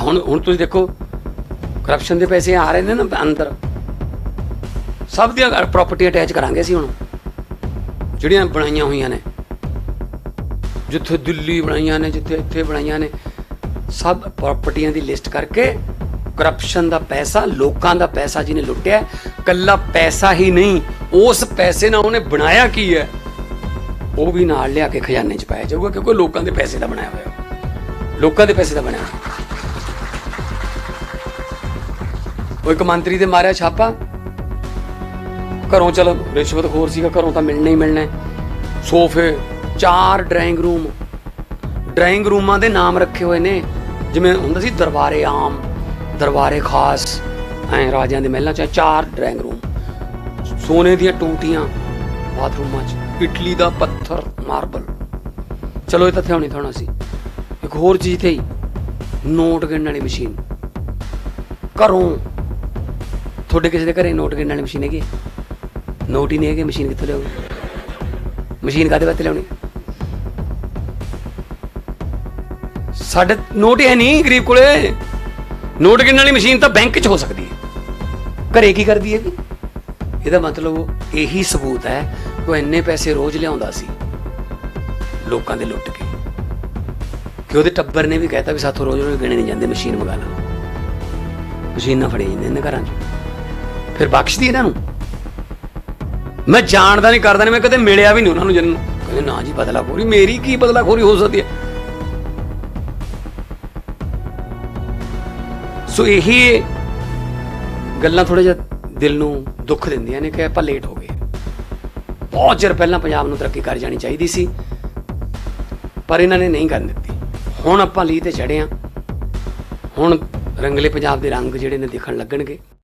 ਹੁਣ ਹੁਣ ਤੁਸੀਂ ਦੇਖੋ ਕਰਪਸ਼ਨ ਦੇ ਪੈਸੇ ਆ ਰਹੇ ਨੇ ਨਾ ਅੰਦਰ। ਸਭ ਦੀਆਂ ਪ੍ਰਾਪਰਟੀ ਅਟੈਚ ਕਰਾਂਗੇ ਅਸੀਂ ਹੁਣ। ਜਿਹੜੀਆਂ ਬਣਾਈਆਂ ਹੋਈਆਂ ਨੇ। ਜਿੱਥੇ ਦਿੱਲੀ ਬਣਾਈਆਂ ਨੇ ਜਿੱਥੇ ਇੱਥੇ ਬਣਾਈਆਂ ਨੇ ਸਭ ਪ੍ਰਾਪਰਟੀਆਂ ਦੀ ਲਿਸਟ ਕਰਕੇ ਕਰਪਸ਼ਨ ਦਾ ਪੈਸਾ ਲੋਕਾਂ ਦਾ ਪੈਸਾ ਜਿਹਨੇ ਲੁੱਟਿਆ ਹੈ, ਕੱਲਾ ਪੈਸਾ ਹੀ ਨਹੀਂ ਉਸ ਪੈਸੇ ਨਾਲ ਉਹਨੇ ਬਣਾਇਆ ਕੀ ਹੈ? ਉਹ ਵੀ ਨਾਲ ਲਿਆ ਕੇ ਖਜ਼ਾਨੇ 'ਚ ਪਾਇਆ ਜਾਊਗਾ ਕਿਉਂਕਿ ਲੋਕਾਂ ਦੇ ਪੈਸੇ ਦਾ ਬਣਾਇਆ ਹੋਇਆ। ਲੋਕਾਂ ਦੇ ਪੈਸੇ ਦਾ ਬਣਿਆ। ਉਹ ਇੱਕ ਮੰਤਰੀ ਦੇ ਮਾਰਿਆ ਛਾਪਾ। ਘਰੋਂ ਚਲ ਰਿਸ਼ਵਤਖੋਰ ਸੀਗਾ, ਘਰੋਂ ਤਾਂ ਮਿਲਣਾ ਹੀ ਮਿਲਣਾ ਸੋਫੇ, ਚਾਰ ਡਰਾਇੰਗ ਰੂਮ ਡਰਾਇੰਗ ਰੂਮਾਂ ਦੇ ਨਾਮ ਰੱਖੇ ਹੋਏ ਨੇ। ਜਿਵੇਂ ਹੁੰਦਾ ਸੀ, ਦਰਬਾਰੇ ਆਮ, ਦਰਬਾਰੇ ਖਾਸ, ਐ ਰਾਜਿਆਂ ਦੇ ਮਹਿਲਾਂ ਚ ਚਾਰ ਡਰਾਇੰਗ ਰੂਮ ਸੋਨੇ ਦੀਆਂ ਟੂਟੀਆਂ ਬਾਥਰੂਮਾਂ 'ਚ, ਇਟਲੀ ਦਾ ਪੱਥਰ, ਮਾਰਬਲ। ਚਲੋ, ਇਹ ਤਾਂ ਥਿਆਉਣੀ ਥਾਉਣਾ ਸੀ। ਇੱਕ ਹੋਰ ਚੀਜ਼ ਤੇ ਨੋਟ ਗਿਣਨ ਵਾਲੀ ਮਸ਼ੀਨ। ਘਰੋਂ ਤੁਹਾਡੇ ਕਿਸੇ ਦੇ ਘਰੇ ਨੋਟ ਗਿਣਨ ਵਾਲੀ ਮਸ਼ੀਨ ਹੈਗੀ? ਹੈ? ਨੋਟ ਹੀ ਨਹੀਂ ਹੈਗੇ, ਮਸ਼ੀਨ ਕਿੱਥੋਂ ਲਿਆਓਗੇ ਮਸ਼ੀਨ ਕਾਦੇ ਵਾਸਤੇ ਲਿਆਉਣੀ? ਸਾਡੇ ਨੋਟ ਹੈ ਨਹੀਂ ਗਰੀਬ ਕੋਲੇ। ਨੋਟ ਗਿਣਨ ਵਾਲੀ ਮਸ਼ੀਨ ਤਾਂ ਬੈਂਕ 'ਚ ਹੋ ਸਕਦੀ ਹੈ। ਘਰੇ ਕੀ ਕਰਦੀ ਹੈਗੀ? ਇਹਦਾ ਮਤਲਬ ਇਹੀ ਸਬੂਤ ਹੈ ਕਿ ਉਹ ਇੰਨੇ ਪੈਸੇ ਰੋਜ਼ ਲਿਆਉਂਦਾ ਸੀ, ਲੋਕਾਂ ਦੇ ਲੁੱਟ ਕੇ। ਕਿ ਉਹਦੇ ਟੱਬਰ ਨੇ ਵੀ ਕਹਿਤਾ ਵੀ ਸਾਥੋਂ ਰੋਜ਼ ਰੋਜ਼ ਗਿਣੇ ਨਹੀਂ ਜਾਂਦੇ ਮਸ਼ੀਨ ਮੰਗਾ ਲਓ ਮਸ਼ੀਨਾਂ ਫੜੀ ਜਾਂਦੇ ਨੇ ਘਰਾਂ 'ਚ। ਫਿਰ ਬਖਸ਼ਦੀ ਇਹਨਾਂ ਨੂੰ। ਮੈਂ ਜਾਣਦਾ ਨਹੀਂ ਕਰਦਾ ਨਹੀਂ, ਮੈਂ ਕਦੇ ਮਿਲਿਆ ਵੀ ਨਹੀਂ ਉਹਨਾਂ ਨੂੰ ਜਿਹਨੂੰ ਕਹਿੰਦੇ, ਨਾ ਜੀ, ਬਦਲਾਖੋਰੀ ਮੇਰੀ ਕੀ ਬਦਲਾਖੋਰੀ ਹੋ ਸਕਦੀ ਹੈ? ਸੋ ਇਹੀ ਗੱਲਾਂ ਥੋੜਾ ਜਿਹਾ ਦਿਲ ਨੂੰ ਦੁੱਖ ਦਿੰਦੀਆਂ ਨੇ ਕਿ ਆਪਾਂ ਲੇਟ ਹੋ ਗਏ। ਬਹੁਤ ਚਿਰ ਪਹਿਲਾਂ ਪੰਜਾਬ ਨੂੰ ਤਰੱਕੀ ਕਰ ਜਾਣੀ ਚਾਹੀਦੀ ਸੀ, ਪਰ ਇਹਨਾਂ ਨੇ ਨਹੀਂ ਕਰਨ ਦਿੱਤੀ। ਹੁਣ ਆਪਾਂ ਲੀ ਤੇ ਚੜੇ ਆ ਹੁਣ ਰੰਗਲੇ ਪੰਜਾਬ ਦੇ ਰੰਗ ਜਿਹੜੇ ਨੇ ਦਿਖਣ ਲੱਗਣਗੇ।